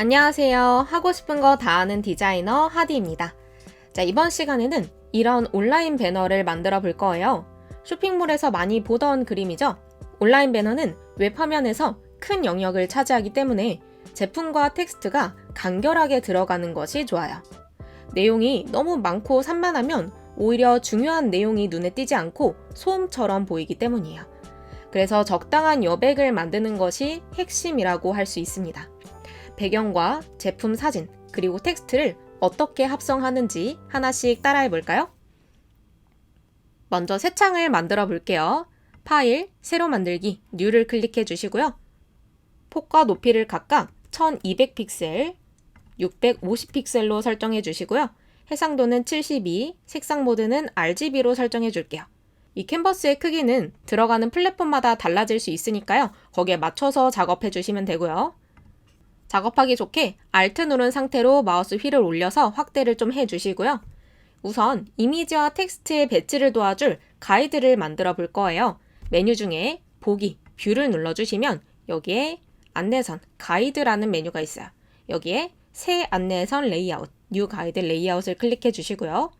안녕하세요. 하고 싶은 거 다 아는 디자이너 하디입니다. 자, 이번 시간에는 이런 온라인 배너를 만들어 볼 거예요. 쇼핑몰에서 많이 보던 그림이죠? 온라인 배너는 웹 화면에서 큰 영역을 차지하기 때문에 제품과 텍스트가 간결하게 들어가는 것이 좋아요. 내용이 너무 많고 산만하면 오히려 중요한 내용이 눈에 띄지 않고 소음처럼 보이기 때문이에요. 그래서 적당한 여백을 만드는 것이 핵심이라고 할 수 있습니다. 배경과 제품 사진, 그리고 텍스트를 어떻게 합성하는지 하나씩 따라해 볼까요? 먼저 새 창을 만들어 볼게요. 파일, 새로 만들기, 뉴를 클릭해 주시고요. 폭과 높이를 각각 1200 픽셀, 650 픽셀로 설정해 주시고요. 해상도는 72, 색상 모드는 RGB로 설정해 줄게요. 이 캔버스의 크기는 들어가는 플랫폼마다 달라질 수 있으니까요. 거기에 맞춰서 작업해 주시면 되고요. 작업하기 좋게 Alt 누른 상태로 마우스 휠을 올려서 확대를 좀 해주시고요. 우선 이미지와 텍스트의 배치를 도와줄 가이드를 만들어 볼 거예요. 메뉴 중에 보기, 뷰를 눌러주시면 여기에 안내선, 가이드라는 메뉴가 있어요. 여기에 새 안내선 레이아웃, 뉴 가이드 레이아웃을 클릭해 주시고요.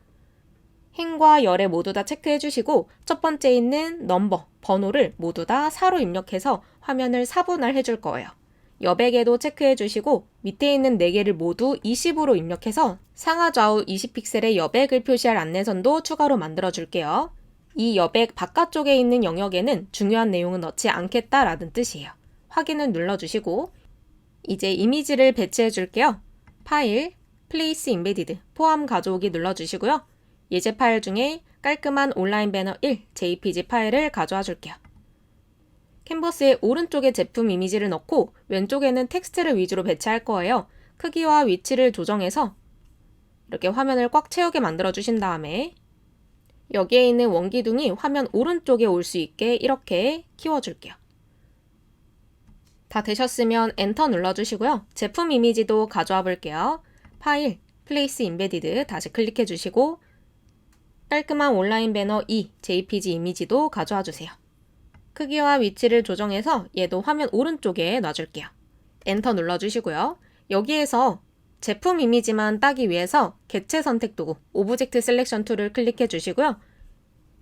행과 열에 모두 다 체크해 주시고 첫 번째 있는 넘버, 번호를 모두 다 4로 입력해서 화면을 4분할 해줄 거예요. 여백에도 체크해 주시고 밑에 있는 4개를 모두 20으로 입력해서 상하 좌우 20픽셀의 여백을 표시할 안내선도 추가로 만들어 줄게요. 이 여백 바깥쪽에 있는 영역에는 중요한 내용은 넣지 않겠다라는 뜻이에요. 확인을 눌러주시고 이제 이미지를 배치해 줄게요. 파일, Place Embedded, 포함 가져오기 눌러주시고요. 예제 파일 중에 깔끔한 온라인 배너 1 JPG 파일을 가져와 줄게요. 캔버스의 오른쪽에 제품 이미지를 넣고 왼쪽에는 텍스트를 위주로 배치할 거예요. 크기와 위치를 조정해서 이렇게 화면을 꽉 채우게 만들어 주신 다음에 여기에 있는 원기둥이 화면 오른쪽에 올 수 있게 이렇게 키워줄게요. 다 되셨으면 엔터 눌러주시고요. 제품 이미지도 가져와 볼게요. 파일, 플레이스 인베디드 다시 클릭해 주시고 깔끔한 온라인 배너 2 JPG 이미지도 가져와 주세요. 크기와 위치를 조정해서 얘도 화면 오른쪽에 놔줄게요. 엔터 눌러주시고요. 여기에서 제품 이미지만 따기 위해서 개체 선택 도구 오브젝트 셀렉션 툴을 클릭해 주시고요.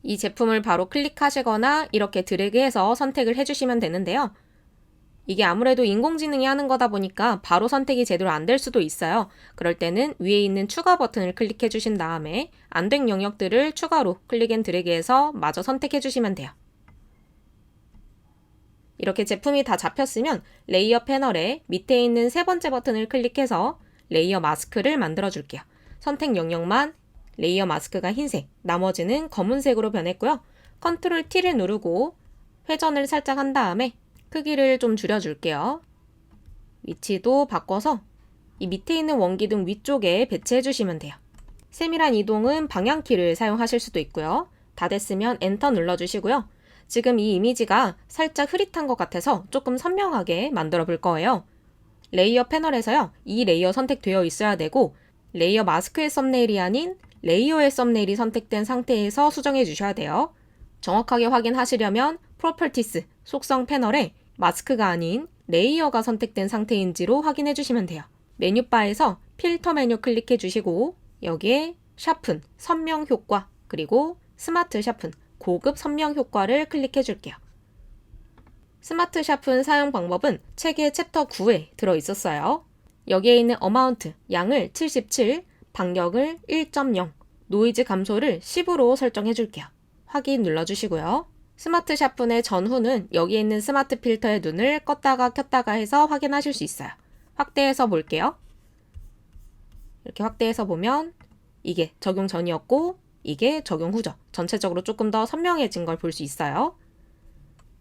이 제품을 바로 클릭하시거나 이렇게 드래그해서 선택을 해주시면 되는데요. 이게 아무래도 인공지능이 하는 거다 보니까 바로 선택이 제대로 안 될 수도 있어요. 그럴 때는 위에 있는 추가 버튼을 클릭해 주신 다음에 안 된 영역들을 추가로 클릭 앤 드래그해서 마저 선택해 주시면 돼요. 이렇게 제품이 다 잡혔으면 레이어 패널에 밑에 있는 세 번째 버튼을 클릭해서 레이어 마스크를 만들어 줄게요. 선택 영역만 레이어 마스크가 흰색, 나머지는 검은색으로 변했고요. 컨트롤 T를 누르고 회전을 살짝 한 다음에 크기를 좀 줄여줄게요. 위치도 바꿔서 이 밑에 있는 원기둥 위쪽에 배치해 주시면 돼요. 세밀한 이동은 방향키를 사용하실 수도 있고요. 다 됐으면 엔터 눌러주시고요. 지금 이 이미지가 살짝 흐릿한 것 같아서 조금 선명하게 만들어 볼 거예요. 레이어 패널에서요, 이 레이어 선택되어 있어야 되고, 레이어 마스크의 썸네일이 아닌 레이어의 썸네일이 선택된 상태에서 수정해 주셔야 돼요. 정확하게 확인하시려면 프로퍼티스 속성 패널에 마스크가 아닌 레이어가 선택된 상태인지로 확인해 주시면 돼요. 메뉴바에서 필터 메뉴 클릭해 주시고 여기에 샤픈, 선명 효과, 그리고 스마트 샤픈, 고급 선명 효과를 클릭해 줄게요. 스마트 샤픈 사용 방법은 책의 챕터 9에 들어 있었어요. 여기에 있는 어마운트, 양을 77, 반격을 1.0, 노이즈 감소를 10으로 설정해 줄게요. 확인 눌러 주시고요. 스마트 샤픈의 전후는 여기에 있는 스마트 필터의 눈을 껐다가 켰다가 해서 확인하실 수 있어요. 확대해서 볼게요. 이렇게 확대해서 보면 이게 적용 전이었고 이게 적용 후죠. 전체적으로 조금 더 선명해진 걸 볼 수 있어요.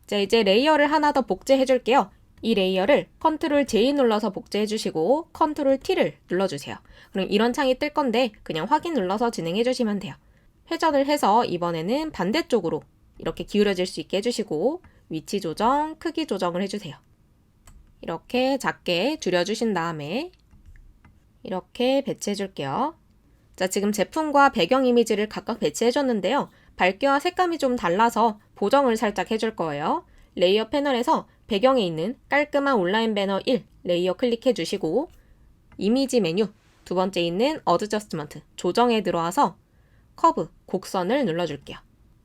자, 이제 레이어를 하나 더 복제해 줄게요. 이 레이어를 컨트롤 J 눌러서 복제해 주시고 컨트롤 T를 눌러 주세요. 그럼 이런 창이 뜰 건데 그냥 확인 눌러서 진행해 주시면 돼요. 회전을 해서 이번에는 반대쪽으로 이렇게 기울어질 수 있게 해 주시고 위치 조정, 크기 조정을 해 주세요. 이렇게 작게 줄여 주신 다음에 이렇게 배치해 줄게요. 자, 지금 제품과 배경 이미지를 각각 배치해 줬는데요. 밝기와 색감이 좀 달라서 보정을 살짝 해줄 거예요. 레이어 패널에서 배경에 있는 깔끔한 온라인 배너 1 레이어 클릭해 주시고 이미지 메뉴 두 번째 있는 어드저스트먼트 조정에 들어와서 커브 곡선을 눌러줄게요.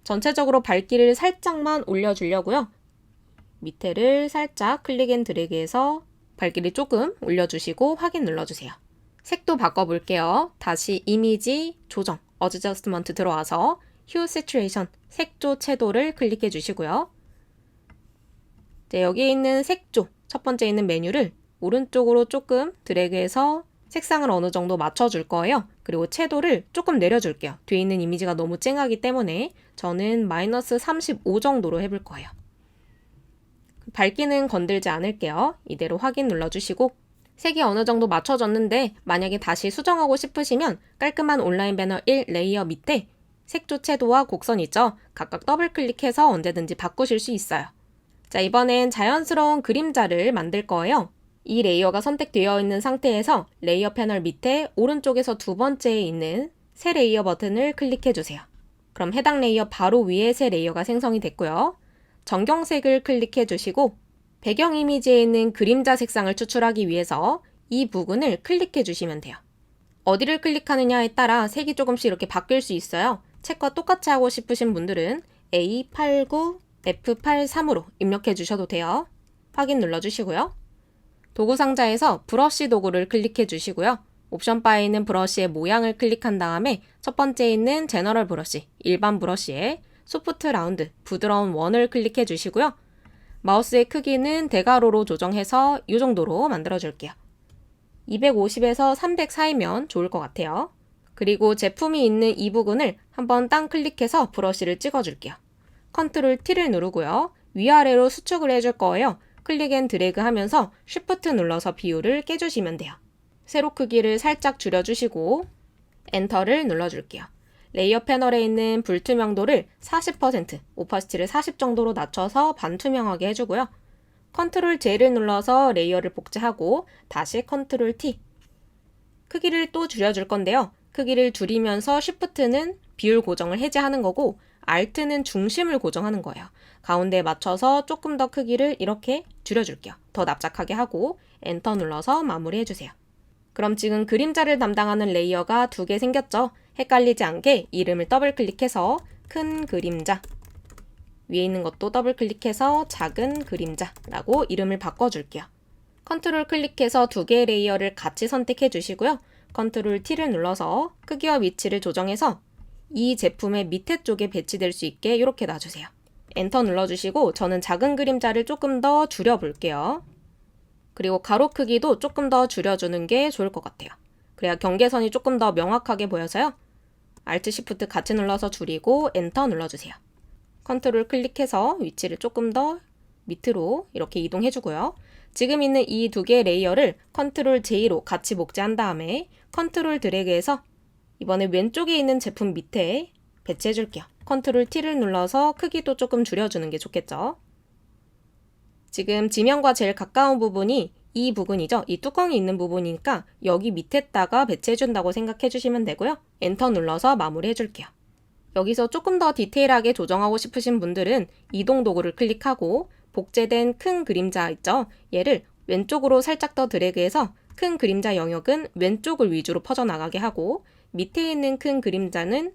전체적으로 밝기를 살짝만 올려주려고요. 밑에를 살짝 클릭 앤 드래그해서 밝기를 조금 올려주시고 확인 눌러주세요. 색도 바꿔볼게요. 다시 이미지 조정 어드저스트먼트 들어와서 휴 세츄레이션 색조 채도를 클릭해 주시고요. 네, 여기에 있는 색조 첫 번째 있는 메뉴를 오른쪽으로 조금 드래그해서 색상을 어느 정도 맞춰줄 거예요. 그리고 채도를 조금 내려줄게요. 뒤에 있는 이미지가 너무 쨍하기 때문에 저는 마이너스 35 정도로 해볼 거예요. 밝기는 건들지 않을게요. 이대로 확인 눌러주시고 색이 어느 정도 맞춰졌는데 만약에 다시 수정하고 싶으시면 깔끔한 온라인 배너 1 레이어 밑에 색조 채도와 곡선 있죠? 각각 더블 클릭해서 언제든지 바꾸실 수 있어요. 자, 이번엔 자연스러운 그림자를 만들 거예요. 이 레이어가 선택되어 있는 상태에서 레이어 패널 밑에 오른쪽에서 두 번째에 있는 새 레이어 버튼을 클릭해 주세요. 그럼 해당 레이어 바로 위에 새 레이어가 생성이 됐고요. 정경색을 클릭해 주시고 배경 이미지에 있는 그림자 색상을 추출하기 위해서 이 부분을 클릭해 주시면 돼요. 어디를 클릭하느냐에 따라 색이 조금씩 이렇게 바뀔 수 있어요. 책과 똑같이 하고 싶으신 분들은 A89, F83으로 입력해 주셔도 돼요. 확인 눌러 주시고요. 도구 상자에서 브러쉬 도구를 클릭해 주시고요. 옵션 바에 있는 브러쉬의 모양을 클릭한 다음에 첫 번째 있는 제너럴 브러쉬, 일반 브러쉬에 소프트 라운드, 부드러운 원을 클릭해 주시고요. 마우스의 크기는 대괄호로 조정해서 이 정도로 만들어 줄게요. 250에서 300 사이면 좋을 것 같아요. 그리고 제품이 있는 이 부분을 한번 땅 클릭해서 브러쉬를 찍어 줄게요. 컨트롤 T를 누르고요. 위아래로 수축을 해줄 거예요. 클릭 앤 드래그 하면서 Shift 눌러서 비율을 깨주시면 돼요. 세로 크기를 살짝 줄여주시고 엔터를 눌러줄게요. 레이어 패널에 있는 불투명도를 40%, 오파시티를 40 정도로 낮춰서 반투명하게 해주고요. 컨트롤 J를 눌러서 레이어를 복제하고 다시 컨트롤 T. 크기를 또 줄여줄 건데요. 크기를 줄이면서 Shift는 비율 고정을 해제하는 거고 Alt는 중심을 고정하는 거예요. 가운데에 맞춰서 조금 더 크기를 이렇게 줄여줄게요. 더 납작하게 하고 엔터 눌러서 마무리해주세요. 그럼 지금 그림자를 담당하는 레이어가 두 개 생겼죠? 헷갈리지 않게 이름을 더블 클릭해서 큰 그림자 위에 있는 것도 더블 클릭해서 작은 그림자라고 이름을 바꿔줄게요. 컨트롤 클릭해서 두 개의 레이어를 같이 선택해 주시고요. 컨트롤 T를 눌러서 크기와 위치를 조정해서 이 제품의 밑에 쪽에 배치될 수 있게 이렇게 놔주세요. 엔터 눌러주시고 저는 작은 그림자를 조금 더 줄여볼게요. 그리고 가로 크기도 조금 더 줄여주는 게 좋을 것 같아요. 그래야 경계선이 조금 더 명확하게 보여서요. Alt Shift 같이 눌러서 줄이고 엔터 눌러주세요. 컨트롤 클릭해서 위치를 조금 더 밑으로 이렇게 이동해 주고요. 지금 있는 이 두 개의 레이어를 컨트롤 J로 같이 복제한 다음에 컨트롤 드래그해서 이번에 왼쪽에 있는 제품 밑에 배치해 줄게요. 컨트롤 T를 눌러서 크기도 조금 줄여주는 게 좋겠죠. 지금 지면과 제일 가까운 부분이 이 부분이죠. 이 뚜껑이 있는 부분이니까 여기 밑에다가 배치해 준다고 생각해 주시면 되고요. 엔터 눌러서 마무리해 줄게요. 여기서 조금 더 디테일하게 조정하고 싶으신 분들은 이동 도구를 클릭하고 복제된 큰 그림자 있죠? 얘를 왼쪽으로 살짝 더 드래그해서 큰 그림자 영역은 왼쪽을 위주로 퍼져나가게 하고 밑에 있는 큰 그림자는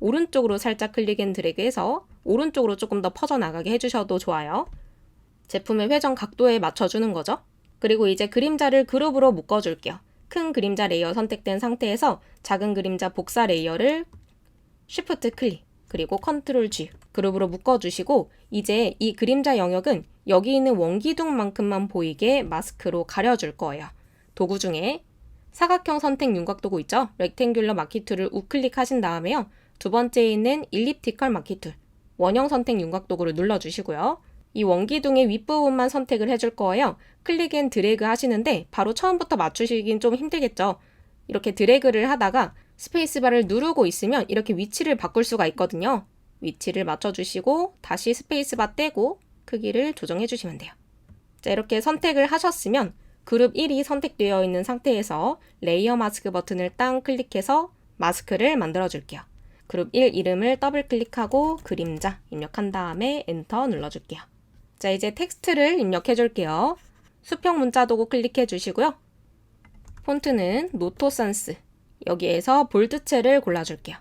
오른쪽으로 살짝 클릭 앤 드래그해서 오른쪽으로 조금 더 퍼져나가게 해주셔도 좋아요. 제품의 회전 각도에 맞춰주는 거죠. 그리고 이제 그림자를 그룹으로 묶어줄게요. 큰 그림자 레이어 선택된 상태에서 작은 그림자 복사 레이어를 Shift 클릭 그리고 컨트롤 G 그룹으로 묶어주시고 이제 이 그림자 영역은 여기 있는 원기둥만큼만 보이게 마스크로 가려줄 거예요. 도구 중에 사각형 선택 윤곽 도구 있죠? 렉탱귤러 마키 툴을 우클릭하신 다음에요. 두 번째에 있는 일리프티컬 마키 툴 원형 선택 윤곽 도구를 눌러주시고요. 이 원기둥의 윗부분만 선택을 해줄 거예요. 클릭 앤 드래그 하시는데 바로 처음부터 맞추시긴 좀 힘들겠죠. 이렇게 드래그를 하다가 스페이스바를 누르고 있으면 이렇게 위치를 바꿀 수가 있거든요. 위치를 맞춰주시고 다시 스페이스바 떼고 크기를 조정해 주시면 돼요. 자, 이렇게 선택을 하셨으면 그룹 1이 선택되어 있는 상태에서 레이어 마스크 버튼을 땅 클릭해서 마스크를 만들어 줄게요. 그룹 1 이름을 더블 클릭하고 그림자 입력한 다음에 엔터 눌러 줄게요. 자, 이제 텍스트를 입력해 줄게요. 수평 문자 도구 클릭해 주시고요. 폰트는 노토산스. 여기에서 볼드체를 골라줄게요.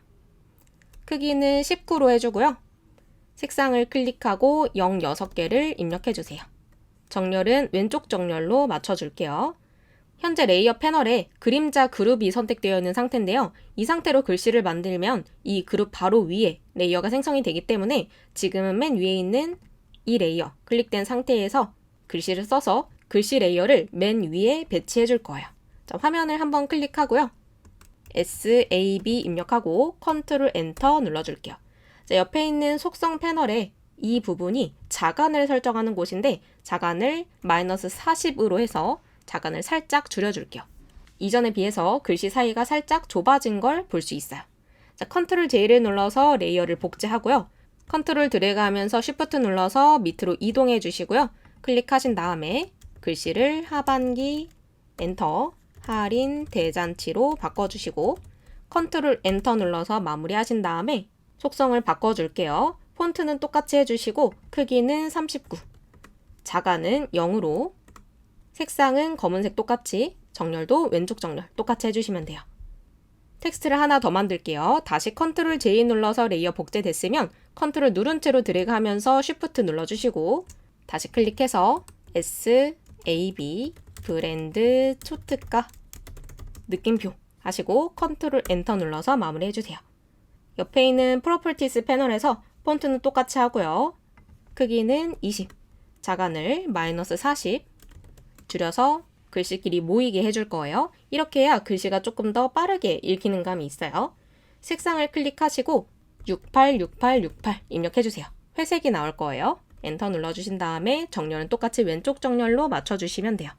크기는 19로 해주고요. 색상을 클릭하고 0 6개를 입력해주세요. 정렬은 왼쪽 정렬로 맞춰줄게요. 현재 레이어 패널에 그림자 그룹이 선택되어 있는 상태인데요. 이 상태로 글씨를 만들면 이 그룹 바로 위에 레이어가 생성이 되기 때문에 지금은 맨 위에 있는 이 레이어 클릭된 상태에서 글씨를 써서 글씨 레이어를 맨 위에 배치해 줄 거예요. 자, 화면을 한번 클릭하고요. SAB 입력하고 컨트롤 엔터 눌러줄게요. 자, 옆에 있는 속성 패널에 이 부분이 자간을 설정하는 곳인데 자간을 마이너스 40으로 해서 자간을 살짝 줄여줄게요. 이전에 비해서 글씨 사이가 살짝 좁아진 걸 볼 수 있어요. 자, 컨트롤 J를 눌러서 레이어를 복제하고요. 컨트롤 드래그 하면서 쉬프트 눌러서 밑으로 이동해 주시고요. 클릭하신 다음에 글씨를 하반기 엔터 할인 대잔치로 바꿔주시고 컨트롤 엔터 눌러서 마무리하신 다음에 속성을 바꿔줄게요. 폰트는 똑같이 해주시고 크기는 39 자가는 0으로 색상은 검은색 똑같이 정렬도 왼쪽 정렬 똑같이 해주시면 돼요. 텍스트를 하나 더 만들게요. 다시 컨트롤 J 눌러서 레이어 복제됐으면 컨트롤 누른 채로 드래그 하면서 쉬프트 눌러주시고 다시 클릭해서 S, A, B, 브랜드, 초특가, 느낌표 하시고 컨트롤 엔터 눌러서 마무리 해주세요. 옆에 있는 프로퍼티스 패널에서 폰트는 똑같이 하고요. 크기는 20, 자간을 마이너스 40, 줄여서 글씨끼리 모이게 해줄 거예요. 이렇게 해야 글씨가 조금 더 빠르게 읽히는 감이 있어요. 색상을 클릭하시고 686868 입력해주세요. 회색이 나올 거예요. 엔터 눌러주신 다음에 정렬은 똑같이 왼쪽 정렬로 맞춰주시면 돼요.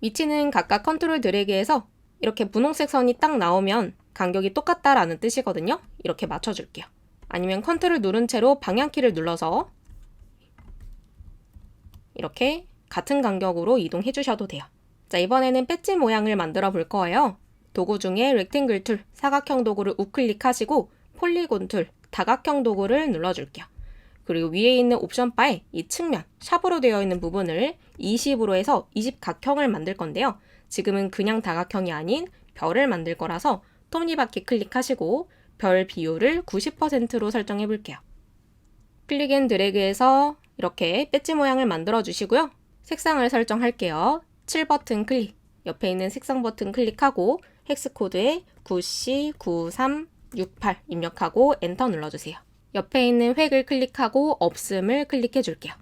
위치는 각각 컨트롤 드래그해서 이렇게 분홍색 선이 딱 나오면 간격이 똑같다라는 뜻이거든요. 이렇게 맞춰줄게요. 아니면 컨트롤 누른 채로 방향키를 눌러서 이렇게 같은 간격으로 이동해 주셔도 돼요. 자, 이번에는 배지 모양을 만들어 볼 거예요. 도구 중에 렉탱글 툴, 사각형 도구를 우클릭하시고 폴리곤 툴, 다각형 도구를 눌러줄게요. 그리고 위에 있는 옵션 바에 이 측면, 샵으로 되어 있는 부분을 20으로 해서 20각형을 만들 건데요. 지금은 그냥 다각형이 아닌 별을 만들 거라서 톱니바퀴 클릭하시고 별 비율을 90%로 설정해 볼게요. 클릭 앤 드래그해서 이렇게 배지 모양을 만들어 주시고요. 색상을 설정할게요. 7 버튼 클릭, 옆에 있는 색상 버튼 클릭하고 헥스 코드에 9C9368 입력하고 엔터 눌러주세요. 옆에 있는 획을 클릭하고 없음을 클릭해 줄게요.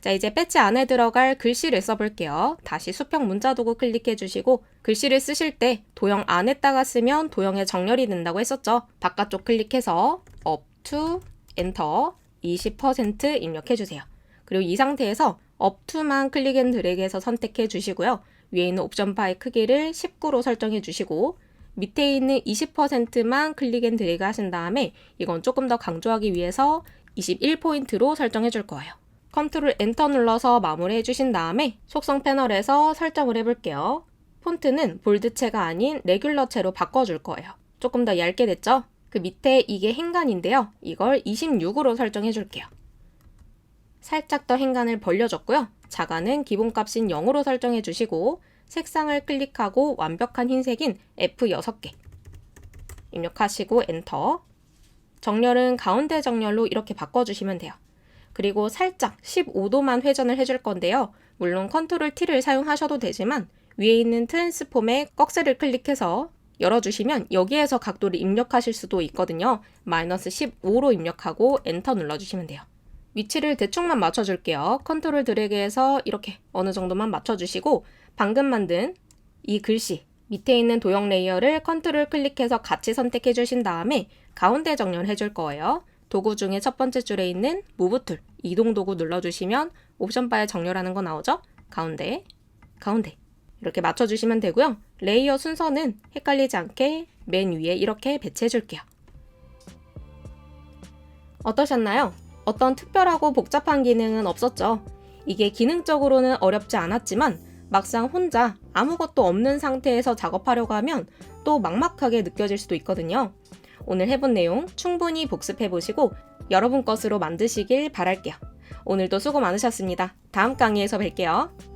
자, 이제 배지 안에 들어갈 글씨를 써볼게요. 다시 수평 문자 도구 클릭해 주시고 글씨를 쓰실 때 도형 안에다가 쓰면 도형에 정렬이 된다고 했었죠. 바깥쪽 클릭해서 up to 엔터 20% 입력해 주세요. 그리고 이 상태에서 up to만 클릭 앤 드래그해서 선택해 주시고요. 위에 있는 옵션 바의 크기를 19로 설정해 주시고 밑에 있는 20%만 클릭 앤 드래그 하신 다음에 이건 조금 더 강조하기 위해서 21포인트로 설정해 줄 거예요. 컨트롤 엔터 눌러서 마무리해 주신 다음에 속성 패널에서 설정을 해볼게요. 폰트는 볼드체가 아닌 레귤러체로 바꿔줄 거예요. 조금 더 얇게 됐죠? 그 밑에 이게 행간인데요. 이걸 26으로 설정해 줄게요. 살짝 더 행간을 벌려줬고요. 자가는 기본값인 0으로 설정해 주시고 색상을 클릭하고 완벽한 흰색인 F6개 입력하시고 엔터 정렬은 가운데 정렬로 이렇게 바꿔주시면 돼요. 그리고 살짝 15도만 회전을 해줄 건데요. 물론 컨트롤 T를 사용하셔도 되지만 위에 있는 트랜스폼에 꺽쇠를 클릭해서 열어주시면 여기에서 각도를 입력하실 수도 있거든요. 마이너스 15로 입력하고 엔터 눌러주시면 돼요. 위치를 대충만 맞춰줄게요. 컨트롤 드래그해서 이렇게 어느 정도만 맞춰주시고 방금 만든 이 글씨 밑에 있는 도형 레이어를 컨트롤 클릭해서 같이 선택해 주신 다음에 가운데 정렬해 줄 거예요. 도구 중에 첫 번째 줄에 있는 무브 툴 이동 도구 눌러주시면 옵션 바에 정렬하는 거 나오죠? 가운데, 가운데 이렇게 맞춰주시면 되고요. 레이어 순서는 헷갈리지 않게 맨 위에 이렇게 배치해 줄게요. 어떠셨나요? 어떤 특별하고 복잡한 기능은 없었죠. 이게 기능적으로는 어렵지 않았지만 막상 혼자 아무것도 없는 상태에서 작업하려고 하면 또 막막하게 느껴질 수도 있거든요. 오늘 해본 내용 충분히 복습해 보시고 여러분 것으로 만드시길 바랄게요. 오늘도 수고 많으셨습니다. 다음 강의에서 뵐게요.